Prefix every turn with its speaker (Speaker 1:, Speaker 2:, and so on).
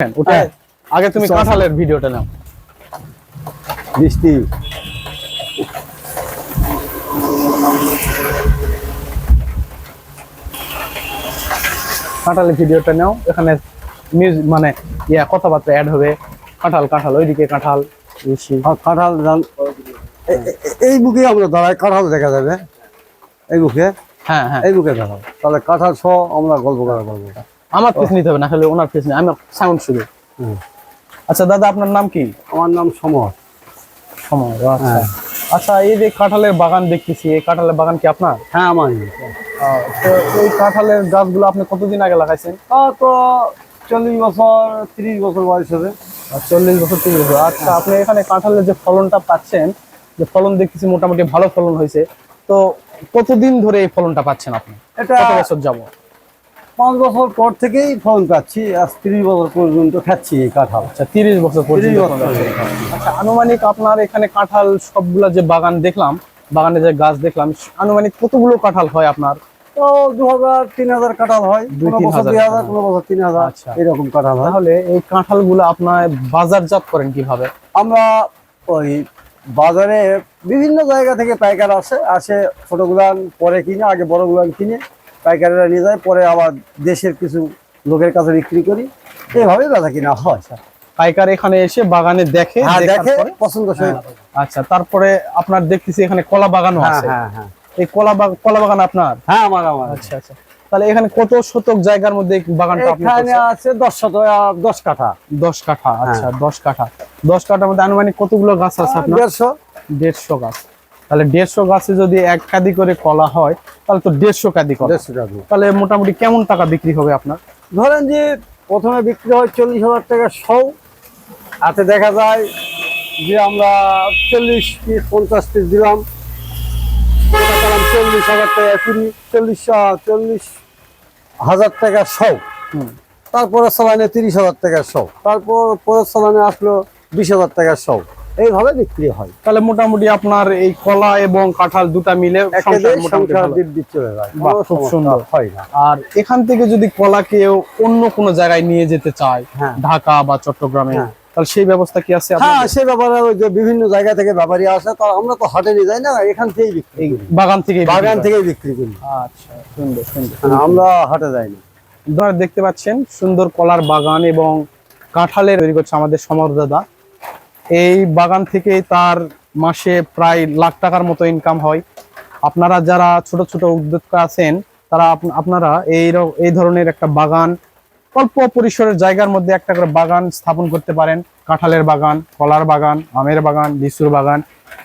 Speaker 1: ওটা
Speaker 2: হ্যাঁ।
Speaker 1: আগে তুমি কাঁঠালের ভিডিওটা নাও।
Speaker 2: বৃষ্টি
Speaker 1: কাঁঠালের ভিডিওটা নাও এখানে মিউজিক মানে ইয়া কথাবার্তা অ্যাড হবে। কাঁঠাল কাঁঠাল ওইদিকে কাঁঠাল।
Speaker 2: কাঁঠাল এই বুকে আমরা দাঁড়াই কাঁঠাল দেখা যাবে। এই বুকে?
Speaker 1: হ্যাঁ হ্যাঁ।
Speaker 2: এই বুকে দাঁড়াও তাহলে কাঁঠাল সহ আমরা গল্প করা পারব।
Speaker 1: আমার ফিস নিতে হবে না খালি ওনার ফিস নেই। আমি সাউন্ড শুধু আচ্ছা দাদা আপনার নাম কি?
Speaker 2: আমার নাম সমর।
Speaker 1: সমর আচ্ছা।
Speaker 2: হ্যাঁ।
Speaker 1: আচ্ছা এই যে কাঁঠালের বাগান দেখতেছি এই কাঁঠালের বাগান কি আপনার?
Speaker 2: হ্যাঁ আমার
Speaker 1: তো এই কাঁঠালের গাছগুলো আপনি কতদিন আগে লাগাইছেন?
Speaker 2: তা তো চল্লিশ বছর তিরিশ বছর বয়স হবে।
Speaker 1: আর চল্লিশ বছর তিরিশ বছর। আচ্ছা আপনি এখানে কাঁঠালের যে ফলনটা পাচ্ছেন যে ফলন দেখতেছি মোটামুটি ভালো ফলন হয়েছে। তো কতদিন ধরে এই ফলনটা পাচ্ছেন আপনি?
Speaker 2: এটা
Speaker 1: বছর যাব
Speaker 2: পাঁচ বছর পর থেকেই ফলন পাচ্ছি আজ তিরিশ বছর পর্যন্ত খাচ্ছি এই কাঁঠাল।
Speaker 1: আচ্ছা তিরিশ বছর পর্যন্ত
Speaker 2: বছর।
Speaker 1: আচ্ছা আনুমানিক আপনার এখানে কাঁঠাল সবগুলা যে বাগান দেখলাম বাগানে যে গাছ দেখলাম আনুমানিক কতগুলো কাঁঠাল হয় আপনার?
Speaker 2: তো দু হাজার তিন হাজার কাঁঠাল হয়
Speaker 1: দুই,
Speaker 2: কোনো
Speaker 1: তিন
Speaker 2: বছর
Speaker 1: হাজার
Speaker 2: দুই হাজার কোনো বছর তিন হাজার
Speaker 1: আচ্ছা।
Speaker 2: এরকম কাঁঠাল হয়।
Speaker 1: তাহলে এই কাঁঠালগুলো আপনার বাজারজাত করেন কীভাবে?
Speaker 2: আমরা ওই বাজারে বিভিন্ন জায়গা থেকে পাইকার আসে আসে ছোটগুলান পরে কিনে আগে বড়গুলান কিনে পাইকারেরা নিয়ে যায় পরে আবার দেশের কিছু লোকের কাছে বিক্রি করি। এইভাবে বেচা কিনা হয় স্যার।
Speaker 1: পাইকার এখানে এসে বাগানে দেখে
Speaker 2: হ্যাঁ দেখে পছন্দ
Speaker 1: হ্যাঁ, আচ্ছা তারপরে আপনার দেখতেছি এখানে কলা বাগানও
Speaker 2: হ্যাঁ
Speaker 1: আছে। এই কলা বাগান কলা বাগান আপনার?
Speaker 2: হ্যাঁ আমার আমার।
Speaker 1: আচ্ছা আচ্ছা। তাহলে এখানে কত শতক জায়গার মধ্যে বাগানটা
Speaker 2: এখানে আছে দশ শত আহ, দশ কাঠা।
Speaker 1: দশ কাঠা আচ্ছা
Speaker 2: হ্যাঁ।
Speaker 1: দশ কাঠা। দশ কাঠার মধ্যে আনুমানিক কতগুলো গাছ আছে আপনার? গাছ। তাহলে দেড়শো গাছে যদি এক কাদি করে কলা হয় তাহলে তো দেড়শো কাদি কলা। তাহলে মোটামুটি কেমন টাকা বিক্রি হবে আপনার?
Speaker 2: ধরেন যে প্রথমে বিক্রি হয় চল্লিশ হাজার টাকা শৌ। হাতে দেখা যায় যে আমরা চল্লিশ পিস পঞ্চাশ পিস দিলাম। চল্লিশ হাজার টাকা কুড়ি চল্লিশ চল্লিশ হাজার টাকা
Speaker 1: হুম।
Speaker 2: তারপরে সালানে তিরিশ হাজার টাকা শৌ। তারপর পরের সালানে আসলো বিশ হাজার টাকা শৌ। এইভাবে বিক্রি হয়
Speaker 1: তাহলে মোটামুটি আপনার এই কলা এবং কাঁঠাল দুটা মিলে খুব সুন্দর।
Speaker 2: হয় না
Speaker 1: আর এখান থেকে যদি কলা কেউ অন্য কোনো জায়গায় নিয়ে যেতে চায়
Speaker 2: হ্যাঁ।
Speaker 1: ঢাকা বা চট্টগ্রামে
Speaker 2: হ্যাঁ।
Speaker 1: তাহলে সেই ব্যবস্থা কি আছে?
Speaker 2: হ্যাঁ সে ব্যাপারে যে বিভিন্ন জায়গা থেকে ব্যাপারী আসে তা আমরা তো হাটে নিয়ে যাই না এখান থেকেই বিক্রি করি।
Speaker 1: বাগান থেকে
Speaker 2: বাগান থেকেই বিক্রি করি
Speaker 1: আচ্ছা সুন্দর সুন্দর
Speaker 2: আমরা হাটে যাই না
Speaker 1: আপনারা দেখতে পাচ্ছেন সুন্দর কলার বাগান এবং কাঁঠালের তৈরি করছে আমাদের সমর দাদা এই বাগান থেকে তার মাসে প্রায় লাখ টাকার মতো ইনকাম হয়। আপনারা যারা ছোট ছোট উদ্যোক্তা আছেন, তারা আপ- আপনারা এই এই ধরনের একটা বাগান, অল্প পরিসরের জায়গার মধ্যে একটা করে বাগান স্থাপন করতে পারেন। কাঁঠালের বাগান, কলার বাগান, আমের বাগান, লিচুর বাগান